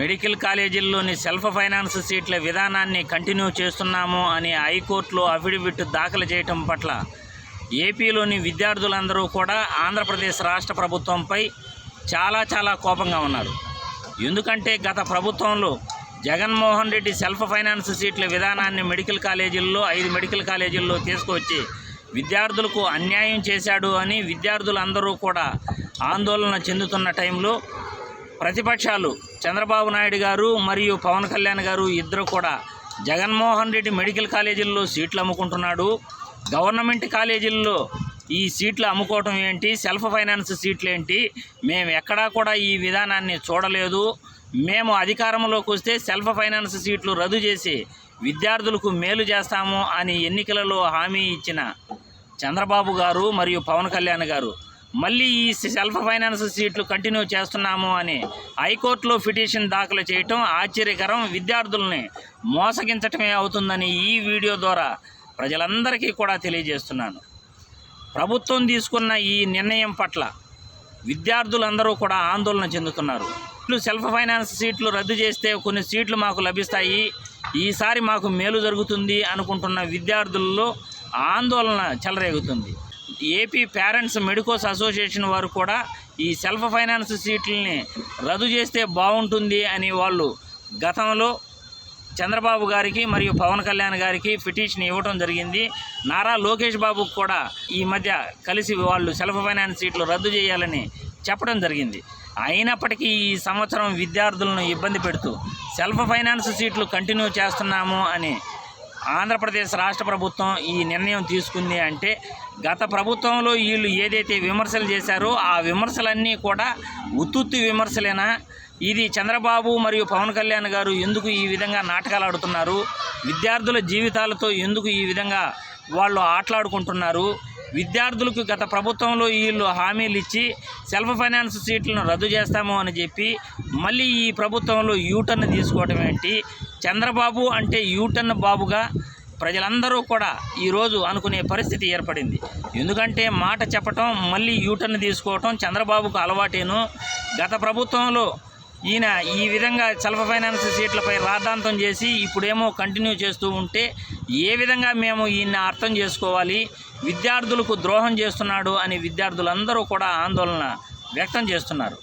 Medical కాలేజీల్లోని self finance సీట్ల విధానాన్ని continue చేస్తున్నాము అని హైకోర్టులో అఫిడవిట్ దాఖలు చేయటం పట్ల ఏపీలోని విద్యార్థులందరూ కూడా ఆంధ్రప్రదేశ్ రాష్ట్ర ప్రభుత్వంపై చాలా చాలా కోపంగా ఉన్నారు. ఎందుకంటే గత ప్రభుత్వంలో జగన్మోహన్ రెడ్డి సెల్ఫ్ ఫైనాన్స్ సీట్ల విధానాన్ని మెడికల్ కాలేజీల్లో ఐదు మెడికల్ కాలేజీల్లో తీసుకువచ్చి విద్యార్థులకు అన్యాయం చేశాడు అని విద్యార్థులందరూ కూడా ఆందోళన చెందుతున్న టైంలో ప్రతిపక్షాలు చంద్రబాబు నాయుడు గారు మరియు పవన్ కళ్యాణ్ గారు ఇద్దరు కూడా జగన్మోహన్ రెడ్డి మెడికల్ కాలేజీల్లో సీట్లు అమ్ముకుంటున్నాడు. గవర్నమెంట్ కాలేజీల్లో ఈ సీట్లు అమ్ముకోవటం ఏంటి? సెల్ఫ్ ఫైనాన్స్ సీట్లు ఏంటి మేము ఎక్కడా కూడా ఈ విధానాన్ని చూడలేదు. మేము అధికారంలోకి వస్తే సెల్ఫ్ ఫైనాన్స్ సీట్లు రద్దు చేసి విద్యార్థులకు మేలు చేస్తాము అని ఎన్నికలలో హామీ ఇచ్చిన చంద్రబాబు గారు మరియు పవన్ కళ్యాణ్ గారు మళ్ళీ ఈ సెల్ఫ్ ఫైనాన్స్ సీట్లు కంటిన్యూ చేస్తున్నాము అని హైకోర్టులో పిటిషన్ దాఖలు చేయటం ఆశ్చర్యకరం. విద్యార్థుల్ని మోసగించటమే అవుతుందని ఈ వీడియో ద్వారా ప్రజలందరికీ కూడా తెలియజేస్తున్నాను. ప్రభుత్వం తీసుకున్న ఈ నిర్ణయం పట్ల విద్యార్థులందరూ కూడా ఆందోళన చెందుతున్నారు. సెల్ఫ్ ఫైనాన్స్ సీట్లు రద్దు చేస్తే కొన్ని సీట్లు మాకు లభిస్తాయి. ఈసారి మాకు మేలు జరుగుతుంది అనుకుంటున్న విద్యార్థుల్లో ఆందోళన చెలరేగుతుంది. ఏపీ పేరెంట్స్ మెడికోస్ అసోసియేషన్ వారు కూడా ఈ సెల్ఫ్ ఫైనాన్స్ సీట్లని రద్దు చేస్తే బాగుంటుంది అని వాళ్ళు గతంలో చంద్రబాబు గారికి మరియు పవన్ కళ్యాణ్ గారికి పిటిషన్ ఇవ్వడం జరిగింది. నారా లోకేష్ బాబుకు కూడా ఈ మధ్య కలిసి వాళ్ళు సెల్ఫ్ ఫైనాన్స్ సీట్లు రద్దు చేయాలని చెప్పడం జరిగింది. అయినప్పటికీ ఈ సంవత్సరం విద్యార్థులను ఇబ్బంది పెడుతూ సెల్ఫ్ ఫైనాన్స్ సీట్లు కంటిన్యూ చేస్తున్నాము అని ఆంధ్రప్రదేశ్ రాష్ట్ర ప్రభుత్వం ఈ నిర్ణయం తీసుకుంది అంటే గత ప్రభుత్వంలో వీళ్ళు ఏదైతే విమర్శలు చేశారో ఆ విమర్శలన్నీ కూడా ఉత్తుత్తి విమర్శలేనా? ఇది చంద్రబాబు మరియు పవన్ కళ్యాణ్ గారు ఎందుకు ఈ విధంగా నాటకాలు ఆడుతున్నారు విద్యార్థుల జీవితాలతో ఎందుకు ఈ విధంగా వాళ్ళు ఆటలాడుకుంటున్నారు? విద్యార్థులకు గత ప్రభుత్వంలో వీళ్ళు హామీలు ఇచ్చి సెల్ఫ్ ఫైనాన్స్ సీట్లను రద్దు చేస్తాము అని చెప్పి మళ్ళీ ఈ ప్రభుత్వంలో యూటర్న్ తీసుకోవడం ఏంటి? చంద్రబాబు అంటే యూటర్న్ బాబుగా ప్రజలందరూ కూడా ఈరోజు అనుకునే పరిస్థితి ఏర్పడింది. ఎందుకంటే మాట చెప్పటం మళ్ళీ యూటర్న్ తీసుకోవటం చంద్రబాబుకు అలవాటేను. గత ప్రభుత్వంలో ఈయన ఈ విధంగా సెల్ఫ్ ఫైనాన్స్ సీట్లపై రాద్ధాంతం చేసి ఇప్పుడేమో కంటిన్యూ చేస్తూ ఉంటే ఏ విధంగా మేము ఈయన్ని అర్థం చేసుకోవాలి విద్యార్థులకు ద్రోహం చేస్తున్నాడు అని విద్యార్థులందరూ కూడా ఆందోళన వ్యక్తం చేస్తున్నారు.